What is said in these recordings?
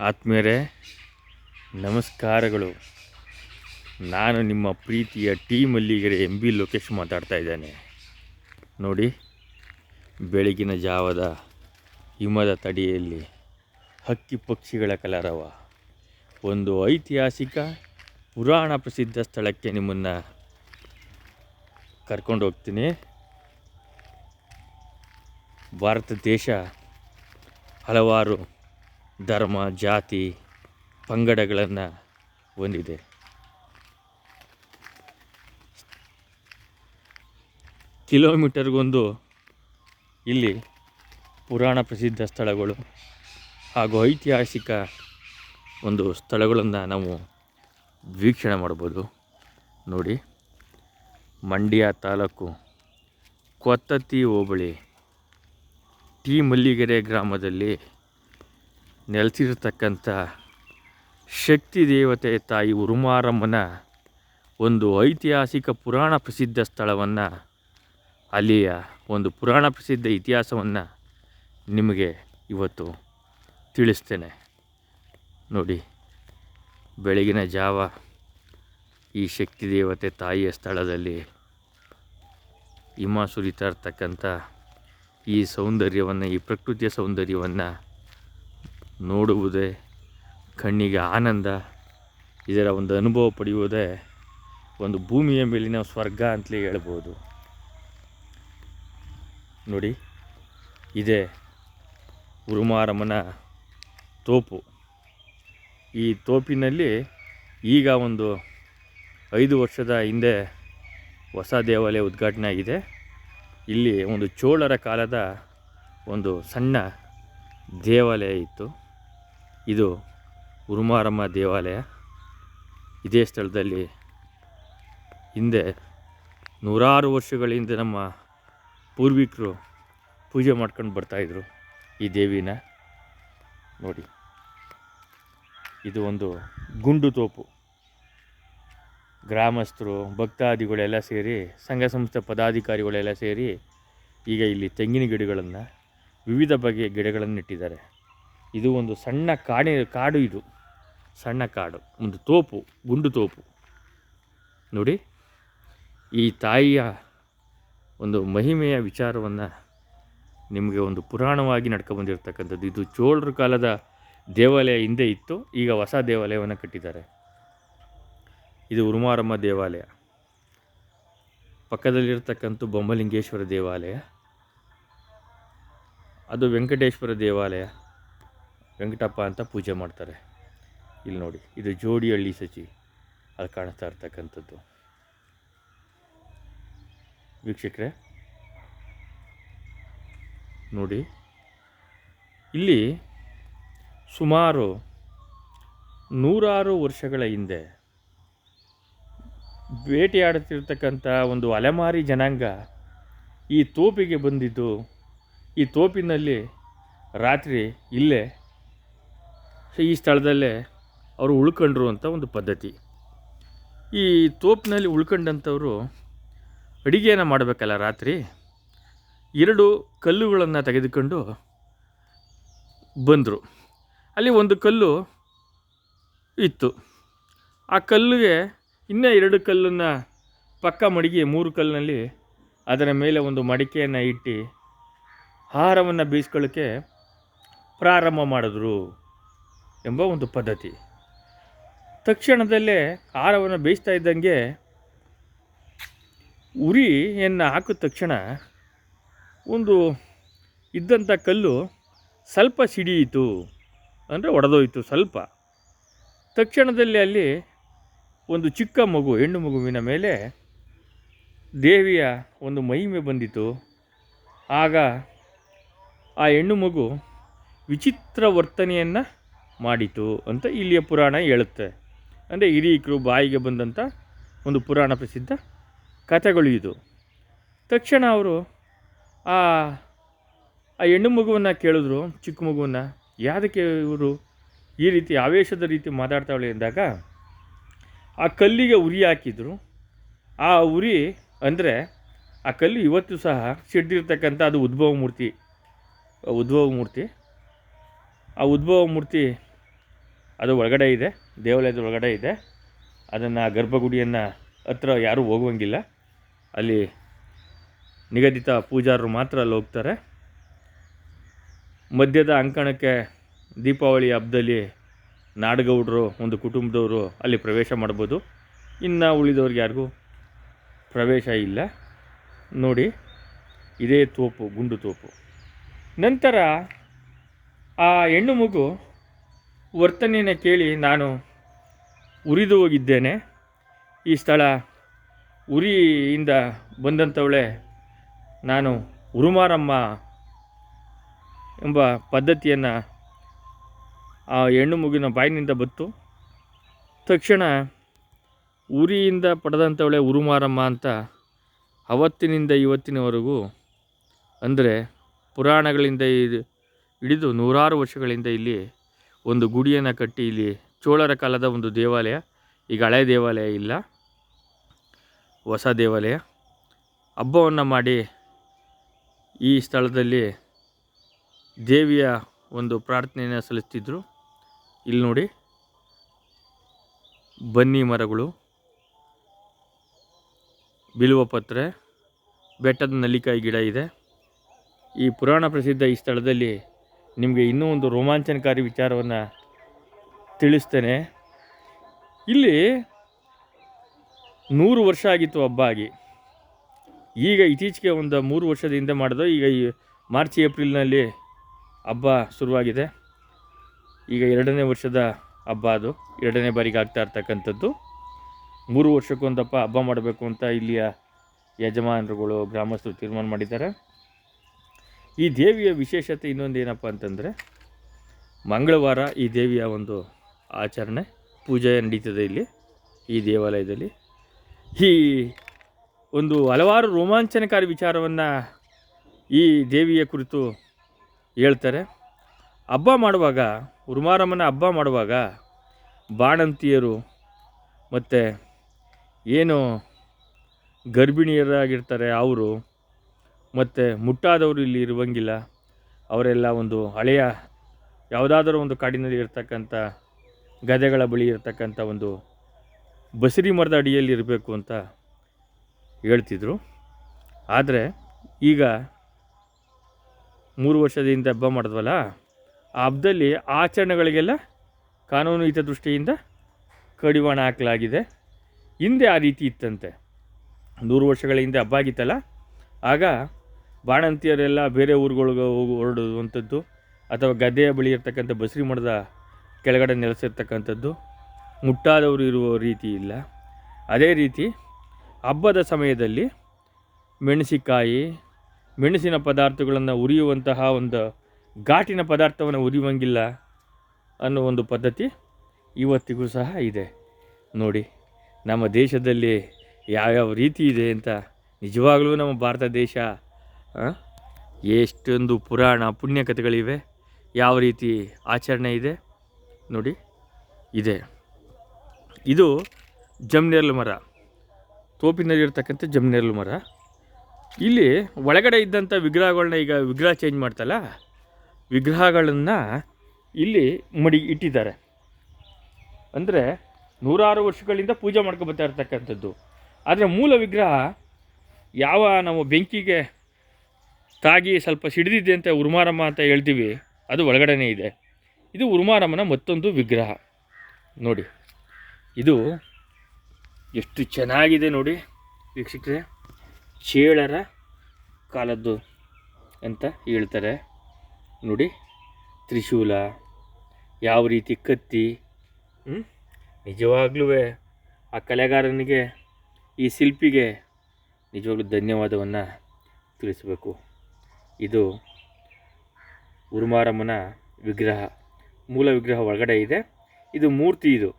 ಆತ್ಮೀಯರೇ, ನಮಸ್ಕಾರಗಳು. ನಾನು ನಿಮ್ಮ ಪ್ರೀತಿಯ team Malligere M B Lokesh ಮಾತಾಡ್ತಾ ಇದ್ದೇನೆ. ನೋಡಿ, ಬೆಳಗಿನ ಜಾವದ ಹಿಮದ ತಡಿಯಲ್ಲಿ ಹಕ್ಕಿ ಪಕ್ಷಿಗಳ ಕಲರವ. ಒಂದು ಐತಿಹಾಸಿಕ, ಪುರಾಣ ಪ್ರಸಿದ್ಧ ಸ್ಥಳಕ್ಕೆ ನಿಮ್ಮನ್ನು ಕರ್ಕೊಂಡು ಹೋಗ್ತೀನಿ. ಭಾರತ ದೇಶ ಹಲವಾರು ಧರ್ಮ, ಜಾತಿ, ಪಂಗಡಗಳನ್ನು ಹೊಂದಿದೆ. ಕಿಲೋಮೀಟರ್ಗೊಂದು ಇಲ್ಲಿ ಪುರಾಣ ಪ್ರಸಿದ್ಧ ಸ್ಥಳಗಳು ಹಾಗೂ ಐತಿಹಾಸಿಕ ಒಂದು ಸ್ಥಳಗಳನ್ನು ನಾವು ವೀಕ್ಷಣೆ ಮಾಡ್ಬೋದು. ನೋಡಿ, ಮಂಡ್ಯ ತಾಲೂಕು ಕೊತ್ತತ್ತಿ ಹೋಬಳಿ, ಟಿ ಮಲ್ಲಿಗೆರೆ ಗ್ರಾಮದಲ್ಲಿ ನೆಲೆಸಿರ್ತಕ್ಕಂಥ ಶಕ್ತಿ ದೇವತೆ ತಾಯಿ ಉರುಮಾರಮ್ಮನ ಒಂದು ಐತಿಹಾಸಿಕ ಪುರಾಣ ಪ್ರಸಿದ್ಧ ಸ್ಥಳವನ್ನು, ಅಲ್ಲಿಯ ಒಂದು ಪುರಾಣ ಪ್ರಸಿದ್ಧ ಇತಿಹಾಸವನ್ನು ನಿಮಗೆ ಇವತ್ತು ತಿಳಿಸ್ತೇನೆ. ನೋಡಿ, ಬೆಳಗಿನ ಜಾವ ಈ ಶಕ್ತಿ ದೇವತೆ ತಾಯಿಯ ಸ್ಥಳದಲ್ಲಿ ಹಿಮ ಸುರಿತಾ ಇರ್ತಕ್ಕಂಥ ಈ ಸೌಂದರ್ಯವನ್ನು, ಈ ಪ್ರಕೃತಿಯ ಸೌಂದರ್ಯವನ್ನು ನೋಡುವುದೇ ಕಣ್ಣಿಗೆ ಆನಂದ. ಇದರ ಒಂದು ಅನುಭವ ಪಡೆಯುವುದೇ ಒಂದು ಭೂಮಿಯ ಮೇಲಿನ ಸ್ವರ್ಗ ಅಂತಲೇ ಹೇಳ್ಬೋದು. ನೋಡಿ, ಇದೇ ಉರುಮಾರಮ್ಮನ ತೋಪು. ಈ ತೋಪಿನಲ್ಲಿ ಈಗ ಒಂದು ಐದು ವರ್ಷದ ಹಿಂದೆ ಹೊಸ ದೇವಾಲಯ ಉದ್ಘಾಟನೆ ಆಗಿದೆ. ಇಲ್ಲಿ ಒಂದು ಚೋಳರ ಕಾಲದ ಒಂದು ಸಣ್ಣ ದೇವಾಲಯ ಇತ್ತು. ಇದು ಉರುಮಾರಮ್ಮ ದೇವಾಲಯ. ಇದೇ ಸ್ಥಳದಲ್ಲಿ ಹಿಂದೆ ನೂರಾರು ವರ್ಷಗಳ ಹಿಂದೆ ನಮ್ಮ ಪೂರ್ವಿಕರು ಪೂಜೆ ಮಾಡ್ಕೊಂಡು ಬರ್ತಾಯಿದ್ರು ಈ ದೇವಿನ. ನೋಡಿ, ಇದು ಒಂದು ಗುಂಡು ತೋಪು. ಗ್ರಾಮಸ್ಥರು, ಭಕ್ತಾದಿಗಳೆಲ್ಲ ಸೇರಿ, ಸಂಘ ಸಂಸ್ಥೆ ಪದಾಧಿಕಾರಿಗಳೆಲ್ಲ ಸೇರಿ ಈಗ ಇಲ್ಲಿ ತೆಂಗಿನ ಗಿಡಗಳನ್ನು ವಿವಿಧ ಬಗೆಯ ಗಿಡಗಳನ್ನು ಇಟ್ಟಿದ್ದಾರೆ ಇದು ಒಂದು ಸಣ್ಣ ಕಾಡಿ ಕಾಡು ಇದು. ಸಣ್ಣ ಕಾಡು. ಒಂದು ತೋಪು, ಗುಂಡು ತೋಪು. ನೋಡಿ, ಈ ತಾಯಿಯ ಒಂದು ಮಹಿಮೆಯ ವಿಚಾರವನ್ನು ನಿಮಗೆ ಒಂದು ಪುರಾಣವಾಗಿ ನಡ್ಕೊಬಂದಿರ್ತಕ್ಕಂಥದ್ದು ಇದು ಚೋಳರ ಕಾಲದ ದೇವಾಲಯ ಹಿಂದೆ ಇತ್ತು. ಈಗ ಹೊಸ ದೇವಾಲಯವನ್ನು ಕಟ್ಟಿದ್ದಾರೆ. ಇದು ಉರುಮಾರಮ್ಮ ದೇವಾಲಯ. ಪಕ್ಕದಲ್ಲಿರ್ತಕ್ಕಂಥ ಬೊಮ್ಮಲಿಂಗೇಶ್ವರ ದೇವಾಲಯ. ಅದು ವೆಂಕಟೇಶ್ವರ ದೇವಾಲಯ. ವೆಂಕಟಪ್ಪ ಅಂತ ಪೂಜೆ ಮಾಡ್ತಾರೆ. ಇಲ್ಲಿ ನೋಡಿ, ಇದು ಜೋಡಿಹಳ್ಳಿ ಸಚಿ. ಅಲ್ಲಿ ಕಾಣಿಸ್ತಾ ಇರ್ತಕ್ಕಂಥದ್ದು. ವೀಕ್ಷಕರೇ, ನೋಡಿ, ಇಲ್ಲಿ ಸುಮಾರು ನೂರಾರು ವರ್ಷಗಳ ಹಿಂದೆ ಭೇಟಿಯಾಡುತ್ತಿರ್ತಕ್ಕಂಥ ಒಂದು ಅಲೆಮಾರಿ ಜನಾಂಗ ಈ ತೋಪಿಗೆ ಬಂದಿದ್ದು. ಈ ತೋಪಿನಲ್ಲಿ ರಾತ್ರಿ ಇಲ್ಲೇ ಈ ಸ್ಥಳದಲ್ಲೇ ಅವರು ಉಳ್ಕೊಂಡ್ರು ಅಂತ ಒಂದು ಪದ್ಧತಿ. ಈ ತೋಪಿನಲ್ಲಿ ಉಳ್ಕೊಂಡಂಥವರು ಅಡಿಗೆಯನ್ನು ಮಾಡಬೇಕಲ್ಲ ರಾತ್ರಿ, ಎರಡು ಕಲ್ಲುಗಳನ್ನು ತೆಗೆದುಕೊಂಡು ಬಂದರು. ಅಲ್ಲಿ ಒಂದು ಕಲ್ಲು ಇತ್ತು. ಆ ಕಲ್ಲಿಗೆ ಇನ್ನೂ ಎರಡು ಕಲ್ಲನ್ನು ಪಕ್ಕ ಮಡಗಿ, ಮೂರು ಕಲ್ಲಿನಲ್ಲಿ ಅದರ ಮೇಲೆ ಒಂದು ಮಡಿಕೆಯನ್ನು ಇಟ್ಟು ಆಹಾರವನ್ನು ಬೀಸ್ಕೊಳ್ಳೋಕ್ಕೆ ಪ್ರಾರಂಭ ಮಾಡಿದ್ರು. ಎಂಬ ಒಂದು ಪದ್ಧತಿ. ತಕ್ಷಣದಲ್ಲೇ ಖಾರವನ್ನು ಬೇಯಿಸ್ತಾ ಇದ್ದಂಗೆ ಉರಿಯನ್ನು ಹಾಕಿದ ತಕ್ಷಣ ಒಂದು ಇದ್ದಂಥ ಕಲ್ಲು ಸ್ವಲ್ಪ ಸಿಡಿಯಿತು ಅಂದರೆ ಒಡೆದೋಯಿತು ಸ್ವಲ್ಪ. ತಕ್ಷಣದಲ್ಲಿ ಅಲ್ಲಿ ಒಂದು ಚಿಕ್ಕ ಮಗು, ಹೆಣ್ಣು ಮಗುವಿನ ಮೇಲೆ ದೇವಿಯ ಒಂದು ಮಹಿಮೆ ಬಂದಿತು. ಆಗ ಆ ಹೆಣ್ಣು ಮಗು ವಿಚಿತ್ರ ವರ್ತನೆಯನ್ನು ಮಾಡಿತು ಅಂತ ಇಲ್ಲಿಯ ಪುರಾಣ ಹೇಳುತ್ತೆ. ಅಂದರೆ ಹಿರೀಕರು ಬಾಯಿಗೆ ಬಂದಂಥ ಒಂದು ಪುರಾಣ ಪ್ರಸಿದ್ಧ ಕಥೆಗಳು ಇದು. ತಕ್ಷಣ ಅವರು ಆ ಆ ಹೆಣ್ಣು ಮಗುವನ್ನು ಕೇಳಿದ್ರು, ಚಿಕ್ಕ ಮಗುವನ್ನು. ಯಾವುದಕ್ಕೆ ಇವರು ಈ ರೀತಿ ಆವೇಶದ ರೀತಿ ಮಾತಾಡ್ತಾವಳೆ ಎಂದಾಗ ಆ ಕಲ್ಲಿಗೆ ಉರಿ ಹಾಕಿದ್ರು. ಆ ಉರಿ ಅಂದರೆ ಆ ಕಲ್ಲು ಇವತ್ತು ಸಹ ಸಿಡ್ದಿರ್ತಕ್ಕಂಥ ಅದು ಉದ್ಭವ ಮೂರ್ತಿ ಉದ್ಭವ ಮೂರ್ತಿ ಆ ಉದ್ಭವ ಮೂರ್ತಿ ಅದು ಒಳಗಡೆ ಇದೆ, ದೇವಾಲಯದ ಒಳಗಡೆ ಇದೆ. ಅದನ್ನು ಗರ್ಭಗುಡಿಯನ್ನು ಹತ್ರ ಯಾರೂ ಹೋಗುವಂಗಿಲ್ಲ. ಅಲ್ಲಿ ನಿಗದಿತ ಪೂಜಾರರು ಮಾತ್ರ ಅಲ್ಲಿ ಹೋಗ್ತಾರೆ. ಮಧ್ಯದ ಅಂಕಣಕ್ಕೆ ದೀಪಾವಳಿ ಹಬ್ಬದಲ್ಲಿ ನಾಡಗೌಡರು, ಒಂದು ಕುಟುಂಬದವರು ಅಲ್ಲಿ ಪ್ರವೇಶ ಮಾಡ್ಬೋದು. ಇನ್ನು ಉಳಿದವ್ರಿಗೆ ಯಾರಿಗೂ ಪ್ರವೇಶ ಇಲ್ಲ. ನೋಡಿ, ಇದೇ ತೋಪು, ಗುಂಡು ತೋಪು. ನಂತರ ಆ ಹೆಣ್ಣು ಮಗು ವರ್ತನೆಯನ್ನು ಕೇಳಿ ನಾನು ಉರಿದು ಹೋಗಿದ್ದೇನೆ. ಈ ಸ್ಥಳ ಉರಿಯಿಂದ ಬಂದಂಥವಳೆ ನಾನು ಉರುಮಾರಮ್ಮ ಎಂಬ ಪದ್ಧತಿಯನ್ನು ಆ ಹೆಣ್ಣು ಮಗುವಿನ ಬಾಯಿನಿಂದ ಬತ್ತು, ತಕ್ಷಣ ಉರಿಯಿಂದ ಪಡೆದಂಥವಳೆ ಉರುಮಾರಮ್ಮ ಅಂತ ಅವತ್ತಿನಿಂದ ಇವತ್ತಿನವರೆಗೂ ಅಂದರೆ ಪುರಾಣಗಳಿಂದ ಹಿಡಿದು ನೂರಾರು ವರ್ಷಗಳಿಂದ ಇಲ್ಲಿ ಒಂದು ಗುಡಿಯನ್ನು ಕಟ್ಟಿ ಇಲ್ಲಿ ಚೋಳರ ಕಾಲದ ಒಂದು ದೇವಾಲಯ, ಈಗ ಹಳೆ ದೇವಾಲಯ ಇಲ್ಲ, ಹೊಸ ದೇವಾಲಯ. ಹಬ್ಬವನ್ನು ಮಾಡಿ ಈ ಸ್ಥಳದಲ್ಲಿ ದೇವಿಯ ಒಂದು ಪ್ರಾರ್ಥನೆಯನ್ನು ಸಲ್ಲಿಸ್ತಿದ್ರು. ಇಲ್ಲಿ ನೋಡಿ, ಬನ್ನಿ ಮರಗಳು, ಬಿಲ್ವ ಪತ್ರೆ, ಬೆಟ್ಟದ ನಲ್ಲಿಕಾಯಿ ಗಿಡ ಇದೆ. ಈ ಪುರಾಣ ಪ್ರಸಿದ್ಧ ಈ ಸ್ಥಳದಲ್ಲಿ ನಿಮಗೆ ಇನ್ನೂ ಒಂದು ರೋಮಾಂಚನಕಾರಿ ವಿಚಾರವನ್ನು ತಿಳಿಸ್ತೇನೆ. ಇಲ್ಲಿ ನೂರು ವರ್ಷ ಆಗಿತ್ತು ಹಬ್ಬ ಆಗಿ. ಈಗ ಇತ್ತೀಚೆಗೆ ಒಂದು ಮೂರು ವರ್ಷದ ಹಿಂದೆ ಮಾಡಿದ್ರು ಈಗ ಈ ಮಾರ್ಚ್, ಏಪ್ರಿಲ್ನಲ್ಲಿ ಹಬ್ಬ ಶುರುವಾಗಿದೆ. ಈಗ ಎರಡನೇ ವರ್ಷದ ಹಬ್ಬ ಅದು. ಎರಡನೇ ಬಾರಿಗೆ ಆಗ್ತಾ ಇರ್ತಕ್ಕಂಥದ್ದು. ಮೂರು ವರ್ಷಕ್ಕೊಂದಪ್ಪ ಹಬ್ಬ ಮಾಡಬೇಕು ಅಂತ ಇಲ್ಲಿಯ ಯಜಮಾನರುಗಳು, ಗ್ರಾಮಸ್ಥರು ತೀರ್ಮಾನ ಮಾಡಿದ್ದಾರೆ. ಈ ದೇವಿಯ ವಿಶೇಷತೆ ಇನ್ನೊಂದು ಏನಪ್ಪ ಅಂತಂದರೆ, ಮಂಗಳವಾರ ಈ ದೇವಿಯ ಒಂದು ಆಚರಣೆ, ಪೂಜೆ ನಡೀತದೆ ಇಲ್ಲಿ, ಈ ದೇವಾಲಯದಲ್ಲಿ. ಈ ಒಂದು ಹಲವಾರು ರೋಮಾಂಚನಕಾರಿ ವಿಚಾರವನ್ನು ಈ ದೇವಿಯ ಕುರಿತು ಹೇಳ್ತಾರೆ. ಹಬ್ಬ ಮಾಡುವಾಗ, ಉರ್ಮಾರಮ್ಮನ ಹಬ್ಬ ಮಾಡುವಾಗ ಬಾಣಂತಿಯರು ಮತ್ತು ಏನು ಗರ್ಭಿಣಿಯರಾಗಿರ್ತಾರೆ, ಅವರು ಮತ್ತು ಮುಟ್ಟಾದವರು ಇಲ್ಲಿ ಇರುವಂಗಿಲ್ಲ. ಅವರೆಲ್ಲ ಒಂದು ಹಳೆಯ ಯಾವುದಾದರೂ ಒಂದು ಕಾಡಿನಲ್ಲಿ ಇರ್ತಕ್ಕಂಥ ಗದೆಗಳ ಬಳಿ ಇರ್ತಕ್ಕಂಥ ಒಂದು ಬಸರಿ ಮರದ ಅಡಿಯಲ್ಲಿ ಇರಬೇಕು ಅಂತ ಹೇಳ್ತಿದ್ರು. ಆದರೆ ಈಗ ಮೂರು ವರ್ಷದಿಂದ ಹಬ್ಬ ಮಾಡಿದ್ವಲ್ಲ, ಆ ಹಬ್ಬದಲ್ಲಿ ಆಚರಣೆಗಳಿಗೆಲ್ಲ ಕಾನೂನು ಹಿತದೃಷ್ಟಿಯಿಂದ ಕಡಿವಾಣ ಹಾಕಲಾಗಿದೆ. ಹಿಂದೆ ಆ ರೀತಿ ಇತ್ತಂತೆ. ನೂರು ವರ್ಷಗಳ ಹಿಂದೆ ಹಬ್ಬ ಆಗಿತ್ತಲ್ಲ, ಆಗ ಬಾಣಂತಿಯರೆಲ್ಲ ಬೇರೆ ಊರುಗಳಿಗೆ ಹೋಗಿ ಹೊರಡುವಂಥದ್ದು ಅಥವಾ ಗದ್ದೆಯ ಬಳಿ ಇರ್ತಕ್ಕಂಥ ಬಸರಿ ಮಠದ ಕೆಳಗಡೆ ನೆಲೆಸಿರ್ತಕ್ಕಂಥದ್ದು ಮುಟ್ಟಾದವರು ಇರುವ ರೀತಿ ಇಲ್ಲ. ಅದೇ ರೀತಿ ಹಬ್ಬದ ಸಮಯದಲ್ಲಿ ಮೆಣಸಿಕಾಯಿ ಮೆಣಸಿನ ಪದಾರ್ಥಗಳನ್ನು ಉರಿಯುವಂತಹ ಒಂದು ಘಾಟಿನ ಪದಾರ್ಥವನ್ನು ಉರಿಯುವಂಗಿಲ್ಲ ಅನ್ನೋ ಒಂದು ಪದ್ಧತಿ ಇವತ್ತಿಗೂ ಸಹ ಇದೆ. ನೋಡಿ, ನಮ್ಮ ದೇಶದಲ್ಲಿ ಯಾವ್ಯಾವ ರೀತಿ ಇದೆ ಅಂತ ನಿಜವಾಗಲೂ ನಮ್ಮ ಭಾರತ ದೇಶ ಎಷ್ಟೊಂದು ಪುರಾಣ ಪುಣ್ಯಕಥೆಗಳಿವೆ. ಯಾವ ರೀತಿ ಆಚರಣೆ ಇದೆ? ನೋಡಿ, ಇದೆ. ಇದು ಜಮ್ನೆರ್ಲು ಮರ. ತೋಪಿನಲ್ಲಿರ್ತಕ್ಕಂಥ ಜಮ್ನೆರ್ಲು ಮರ. ಇಲ್ಲಿ ಒಳಗಡೆ ಇದ್ದಂಥ ವಿಗ್ರಹಗಳನ್ನ ಈಗ ವಿಗ್ರಹ ಚೇಂಜ್ ಮಾಡ್ತಲ್ಲ, ವಿಗ್ರಹಗಳನ್ನು ಇಲ್ಲಿ ಮಡಿ ಇಟ್ಟಿದ್ದಾರೆ. ಅಂದರೆ ನೂರಾರು ವರ್ಷಗಳಿಂದ ಪೂಜೆ ಮಾಡ್ಕೊಬತ್ತಾ ಇರ್ತಕ್ಕಂಥದ್ದು. ಆದರೆ ಮೂಲ ವಿಗ್ರಹ ಯಾವ ನಾವು ಬೆಂಕಿಗೆ ತಾಗಿ ಸ್ವಲ್ಪ ಸಿಡಿದಿದೆ ಅಂತ ಉರುಮಾರಮ್ಮ ಅಂತ ಹೇಳ್ತೀವಿ, ಅದು ಒಳಗಡೆನೇ ಇದೆ. ಇದು ಉರುಮಾರಮ್ಮನ ಮತ್ತೊಂದು ವಿಗ್ರಹ. ನೋಡಿ, ಇದು ಎಷ್ಟು ಚೆನ್ನಾಗಿದೆ ನೋಡಿ ವೀಕ್ಷಕರೇ, ಚೇಳರ ಕಾಲದ್ದು ಅಂತ ಹೇಳ್ತಾರೆ. ನೋಡಿ, ತ್ರಿಶೂಲ, ಯಾವ ರೀತಿ ಕತ್ತಿ? ನಿಜವಾಗ್ಲೂ ಆ ಕಲೆಗಾರನಿಗೆ, ಈ ಶಿಲ್ಪಿಗೆ ನಿಜವಾಗ್ಲೂ ಧನ್ಯವಾದವನ್ನು ತಿಳಿಸಬೇಕು. ಇದು ಉರುಮಾರಮ್ಮನ ವಿಗ್ರಹ, ಮೂಲ ವಿಗ್ರಹ ಒಳಗಡೆ ಇದೆ. ಇದು ಮೂರ್ತಿ ಇದು.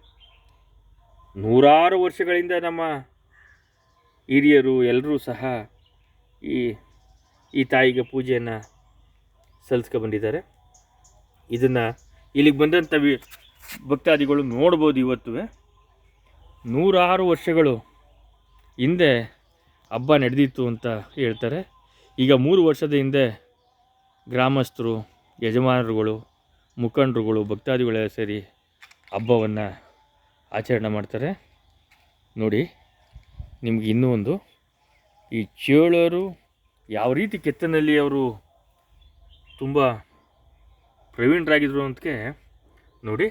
ನೂರಾರು ವರ್ಷಗಳಿಂದ ನಮ್ಮ ಹಿರಿಯರು ಎಲ್ಲರೂ ಸಹ ಈ ಈ ತಾಯಿಗೆ ಪೂಜೆಯನ್ನು ಸಲ್ಲಿಸ್ಕೊ ಬಂದಿದ್ದಾರೆ. ಇದನ್ನು ಇಲ್ಲಿಗೆ ಬಂದಂಥ ವಿ, ಭಕ್ತಾದಿಗಳು ನೋಡ್ಬೋದು ಇವತ್ತು. ನೂರಾರು ವರ್ಷಗಳು ಹಿಂದೆ ಹಬ್ಬ ನಡೆದಿತ್ತು ಅಂತ ಹೇಳ್ತಾರೆ. ಈಗ ಮೂರು ವರ್ಷದ ಹಿಂದೆ ಗ್ರಾಮಸ್ಥರು, ಯಜಮಾನರುಗಳು, ಮುಖಂಡರುಗಳು, ಭಕ್ತಾದಿಗಳೆಲ್ಲ ಸೇರಿ ಹಬ್ಬವನ್ನು ಆಚರಣೆ ಮಾಡ್ತಾರೆ. ನೋಡಿ, ನಿಮ್ಗೆ ಇನ್ನೂ ಒಂದು. ಈ ಚೇಳರು ಯಾವ ರೀತಿ ಕೆತ್ತನಲ್ಲಿ ಅವರು ತುಂಬ ಪ್ರವೀಣರಾಗಿದ್ದರು ಅಂತಕ್ಕೆ ನೋಡಿ,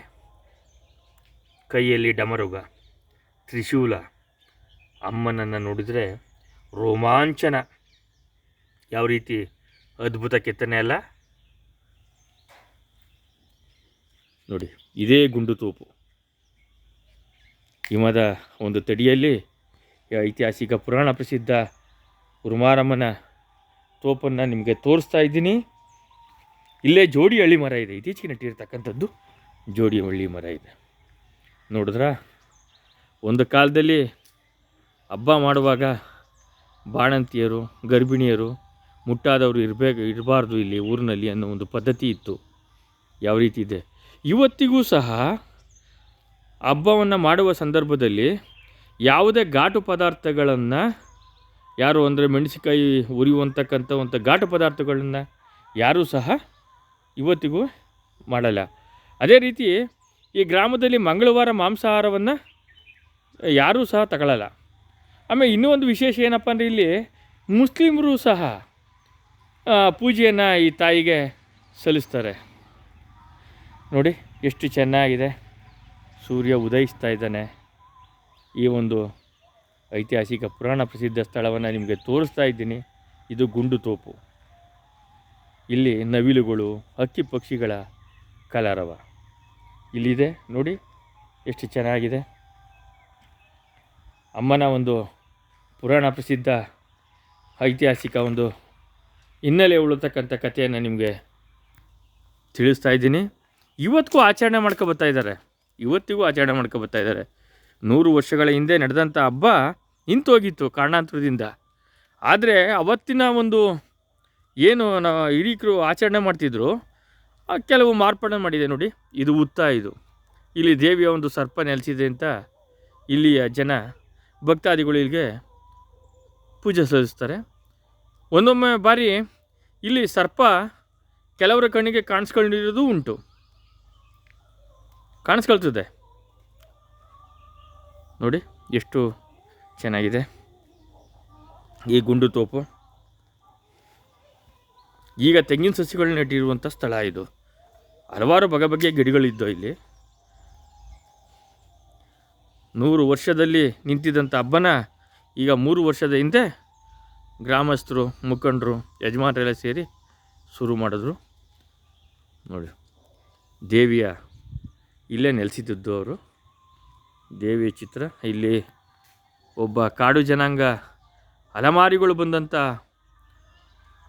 ಕೈಯಲ್ಲಿ ಡಮರುಗ, ತ್ರಿಶೂಲ, ಅಮ್ಮನನ್ನು ನೋಡಿದರೆ ರೋಮಾಂಚನ. ಯಾವ ರೀತಿ ಅದ್ಭುತ ಕೆತ್ತನೆ ಅಲ್ಲ? ನೋಡಿ, ಇದೇ ಗುಂಡು ತೋಪು. ಹಿಮದ ಒಂದು ತಡಿಯಲ್ಲಿ ಐತಿಹಾಸಿಕ ಪುರಾಣ ಪ್ರಸಿದ್ಧ ಕುರುಮಾರಮ್ಮನ ತೋಪನ್ನು ನಿಮಗೆ ತೋರಿಸ್ತಾ ಇದ್ದೀನಿ. ಇಲ್ಲೇ ಜೋಡಿ ಹಳ್ಳಿ ಮರ ಇದೆ. ಇತ್ತೀಚೆಗೆ ನೆಟ್ಟಿರ್ತಕ್ಕಂಥದ್ದು ಜೋಡಿ ಹಳ್ಳಿ ಮರ ಇದೆ. ನೋಡಿದ್ರ, ಒಂದು ಕಾಲದಲ್ಲಿ ಹಬ್ಬ ಮಾಡುವಾಗ ಬಾಣಂತಿಯರು, ಗರ್ಭಿಣಿಯರು ಮುಟ್ಟಾದವರು ಇರಬೇಕು, ಇರಬಾರ್ದು ಇಲ್ಲಿ ಊರಿನಲ್ಲಿ ಅನ್ನೋ ಒಂದು ಪದ್ಧತಿ ಇತ್ತು. ಯಾವ ರೀತಿ ಇದೆ? ಇವತ್ತಿಗೂ ಸಹ ಹಬ್ಬವನ್ನು ಮಾಡುವ ಸಂದರ್ಭದಲ್ಲಿ ಯಾವುದೇ ಘಾಟು ಪದಾರ್ಥಗಳನ್ನು ಯಾರು ಅಂದರೆ ಮೆಣಸಿಕಾಯಿ ಉರಿಯುವಂತಕ್ಕಂಥ ಒಂದು ಘಾಟು ಪದಾರ್ಥಗಳನ್ನು ಯಾರೂ ಸಹ ಇವತ್ತಿಗೂ ಮಾಡಲ್ಲ. ಅದೇ ರೀತಿ ಈ ಗ್ರಾಮದಲ್ಲಿ ಮಂಗಳವಾರ ಮಾಂಸಾಹಾರವನ್ನು ಯಾರೂ ಸಹ ತಗೊಳ್ಳಲ್ಲ ಆಮೇಲೆ ಇನ್ನೂ ಒಂದು ವಿಶೇಷ ಏನಪ್ಪ ಅಂದರೆ ಇಲ್ಲಿ ಮುಸ್ಲಿಮರು ಸಹ ಪೂಜೆಯನ್ನು ಈ ತಾಯಿಗೆ ಸಲ್ಲಿಸ್ತಾರೆ. ನೋಡಿ ಎಷ್ಟು ಚೆನ್ನಾಗಿದೆ. ಸೂರ್ಯ ಉದಯಿಸ್ತಾ ಇದ್ದಾನೆ. ಈ ಒಂದು ಐತಿಹಾಸಿಕ ಪುರಾಣ ಪ್ರಸಿದ್ಧ ಸ್ಥಳವನ್ನು ನಿಮಗೆ ತೋರಿಸ್ತಾ ಇದ್ದೀನಿ. ಇದು ಗುಂಡು ತೋಪು. ಇಲ್ಲಿ ನವಿಲುಗಳು, ಹಕ್ಕಿ ಪಕ್ಷಿಗಳ ಕಲರವ. ಇಲ್ಲಿದೆ, ನೋಡಿ ಎಷ್ಟು ಚೆನ್ನಾಗಿದೆ. ಅಮ್ಮನ ಒಂದು ಪುರಾಣ ಪ್ರಸಿದ್ಧ ಐತಿಹಾಸಿಕ ಒಂದು ಹಿನ್ನೆಲೆ ಉಳಿತಕ್ಕಂಥ ಕಥೆಯನ್ನು ನಿಮಗೆ ತಿಳಿಸ್ತಾ ಇದ್ದೀನಿ. ಇವತ್ತಿಗೂ ಆಚರಣೆ ಮಾಡ್ಕೊಬತ್ತಾ ಇದ್ದಾರೆ. ಇವತ್ತಿಗೂ ಆಚರಣೆ ಮಾಡ್ಕೊ ಬರ್ತಾ ಇದ್ದಾರೆ. ನೂರು ವರ್ಷಗಳ ಹಿಂದೆ ನಡೆದಂಥ ಹಬ್ಬ ನಿಂತೋಗಿತ್ತು ಕಾರಣಾಂತರದಿಂದ. ಆದರೆ ಅವತ್ತಿನ ಒಂದು ಏನು ನಾ ಹಿರೀಕರು ಆಚರಣೆ ಮಾಡ್ತಿದ್ರು ಕೆಲವು ಮಾರ್ಪಾಡನ್ನು ಮಾಡಿದೆ ನೋಡಿ. ಇದು ಉತ್ತ ಇದು. ಇಲ್ಲಿ ದೇವಿಯ ಒಂದು ಸರ್ಪ ನೆಲೆಸಿದೆ ಅಂತ ಇಲ್ಲಿಯ ಜನ ಭಕ್ತಾದಿಗಳು ಇಲ್ಲಿಗೆ ಪೂಜೆ ಸಲ್ಲಿಸ್ತಾರೆ. ಒಂದೊಮ್ಮೆ ಬಾರಿ ಇಲ್ಲಿ ಸರ್ಪ ಕೆಲವರ ಕಣ್ಣಿಗೆ ಕಾಣಿಸ್ಕೊಂಡಿರೋದು ಉಂಟು. ಕಾಣಿಸ್ಕೊಳ್ತದೆ. ನೋಡಿ, ಎಷ್ಟು ಚೆನ್ನಾಗಿದೆ. ಈ ಗುಂಡು ತೋಪು. ಈಗ ತೆಂಗಿನ ಸಸಿಗಳು ನೆಟ್ಟಿರುವಂಥ ಸ್ಥಳ ಇದು. ಹಲವಾರು ಬಗೆ ಬಗೆಯ ಗಿಡಗಳಿದ್ದವು ಇಲ್ಲಿ. ನೂರು ವರ್ಷದಲ್ಲಿ ನಿಂತಿದ್ದಂಥ ಹಬ್ಬನ ಈಗ ಮೂರು ವರ್ಷದ ಹಿಂದೆ ಗ್ರಾಮಸ್ಥರು, ಮುಖಂಡರು ಯಜಮಾನರೆಲ್ಲ ಸೇರಿ ಶುರು ಮಾಡಿದ್ರು. ನೋಡಿ, ದೇವಿಯ ಇಲ್ಲೇ ನೆಲೆಸಿದ್ದದ್ದು ಅವರು. ದೇವಿಯ ಚಿತ್ರ. ಇಲ್ಲಿ ಒಬ್ಬ ಕಾಡು ಜನಾಂಗ ಅಲಮಾರಿಗಳು ಬಂದಂಥ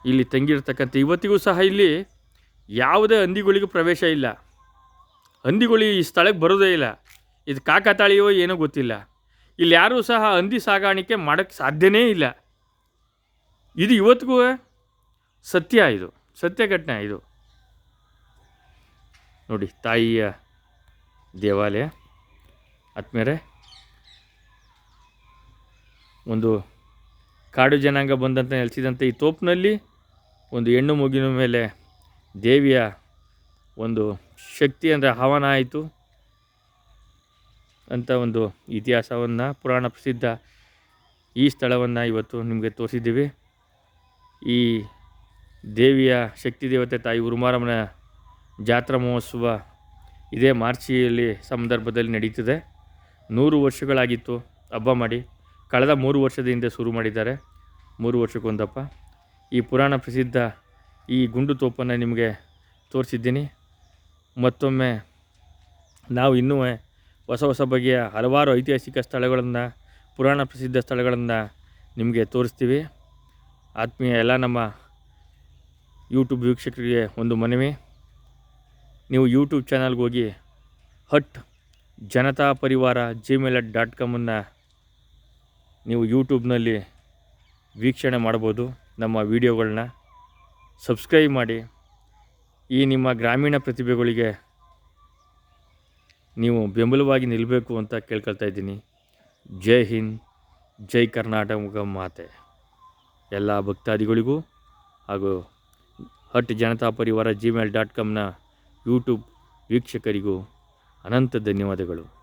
ಇಲ್ಲಿ ತಂಗಿರ್ತಕ್ಕಂಥ ಇವತ್ತಿಗೂ ಸಹ ಇಲ್ಲಿ ಯಾವುದೇ ಹಂದಿಗಳಿಗೂ ಪ್ರವೇಶ ಇಲ್ಲ. ಹಂದಿಗಳು ಈ ಸ್ಥಳಕ್ಕೆ ಬರೋದೇ ಇಲ್ಲ. ಇದು ಕಾಕತಾಳಿಯೋ ಏನೋ ಗೊತ್ತಿಲ್ಲ. ಇಲ್ಲಿ ಯಾರೂ ಸಹ ಹಂದಿ ಸಾಗಾಣಿಕೆ ಮಾಡೋಕ್ಕೆ ಸಾಧ್ಯನೇ ಇಲ್ಲ. ಇದು ಇವತ್ತಿಗೂ ಸತ್ಯ ಇದು, ಸತ್ಯ ಘಟನೆ ಇದು. ನೋಡಿ, ತಾಯಿಯ ದೇವಾಲಯ. ಆದ್ಮೇಲೆ ಒಂದು ಕಾಡು ಜನಾಂಗ ಬಂದಂತ ನೆಲೆಸಿದಂಥ ಈ ತೋಪಿನಲ್ಲಿ ಒಂದು ಹೆಣ್ಣು ಮುಗಿನ ಮೇಲೆ ದೇವಿಯ ಒಂದು ಶಕ್ತಿ ಅಂದರೆ ಹವನ ಆಯಿತು ಅಂತ ಒಂದು ಇತಿಹಾಸವನ್ನು ಪುರಾಣ ಪ್ರಸಿದ್ಧ ಈ ಸ್ಥಳವನ್ನು ಇವತ್ತು ನಿಮಗೆ ತೋರಿಸಿದ್ದೀವಿ. ಈ ದೇವಿಯ ಶಕ್ತಿ ದೇವತೆ ತಾಯಿ ಉರುಮಾರಮ್ಮನ ಜಾತ್ರಾ ಮಹೋತ್ಸವ ಇದೇ ಮಾರ್ಚಿಯಲ್ಲಿ ಸಂದರ್ಭದಲ್ಲಿ ನಡೀತಿದೆ. ನೂರು ವರ್ಷಗಳಾಗಿತ್ತು ಹಬ್ಬ ಮಾಡಿ. ಕಳೆದ ಮೂರು ವರ್ಷದ ಹಿಂದೆ ಶುರು ಮಾಡಿದ್ದಾರೆ. ಮೂರು ವರ್ಷಕ್ಕೊಂದಪ್ಪ. ಈ ಪುರಾಣ ಪ್ರಸಿದ್ಧ ಈ ಗುಂಡು ತೋಪನ್ನು ನಿಮಗೆ ತೋರಿಸಿದ್ದೀನಿ. ಮತ್ತೊಮ್ಮೆ ನಾವು ಇನ್ನೂ ಹೊಸ ಹೊಸ ಬಗೆಯ ಹಲವಾರು ಐತಿಹಾಸಿಕ ಸ್ಥಳಗಳನ್ನು, ಪುರಾಣ ಪ್ರಸಿದ್ಧ ಸ್ಥಳಗಳನ್ನು ನಿಮಗೆ ತೋರಿಸ್ತೀವಿ. ಆತ್ಮೀಯ ಎಲ್ಲ ನಮ್ಮ ಯೂಟ್ಯೂಬ್ ವೀಕ್ಷಕರಿಗೆ ಒಂದು ಮನವಿ. ನೀವು ಯೂಟ್ಯೂಬ್ ಚಾನಲ್ಗೆ ಹೋಗಿ ಹಟ್ ಜನತಾ ಪರಿವಾರ ಜಿಮೇಲ್ ಅಟ್ ಡಾಟ್ ಕಾಮನ್ನು ನೀವು ಯೂಟ್ಯೂಬ್ನಲ್ಲಿ ವೀಕ್ಷಣೆ ಮಾಡ್ಬೋದು ನಮ್ಮ ವೀಡಿಯೋಗಳನ್ನ ಸಬ್ಸ್ಕ್ರೈಬ್ ಮಾಡಿ. ಈ ನಿಮ್ಮ ಗ್ರಾಮೀಣ ಪ್ರತಿಭೆಗಳಿಗೆ ನೀವು ಬೆಂಬಲವಾಗಿ ನಿಲ್ಲಬೇಕು ಅಂತ ಕೇಳ್ಕೊಳ್ತಾ ಇದ್ದೀನಿ. ಜೈ ಹಿಂದ್, ಜೈ ಕರ್ನಾಟಕ ಮಾತೆ. ಎಲ್ಲ ಭಕ್ತಾದಿಗಳಿಗೂ ಹಾಗೂ ಹಟ್ ಜನತಾ ಪರಿವಾರ ಜಿಮೇಲ್ ಡಾಟ್ ಕಾಮ್ನ ಯೂಟ್ಯೂಬ್ ವೀಕ್ಷಕರಿಗೂ ಅನಂತ ಧನ್ಯವಾದಗಳು.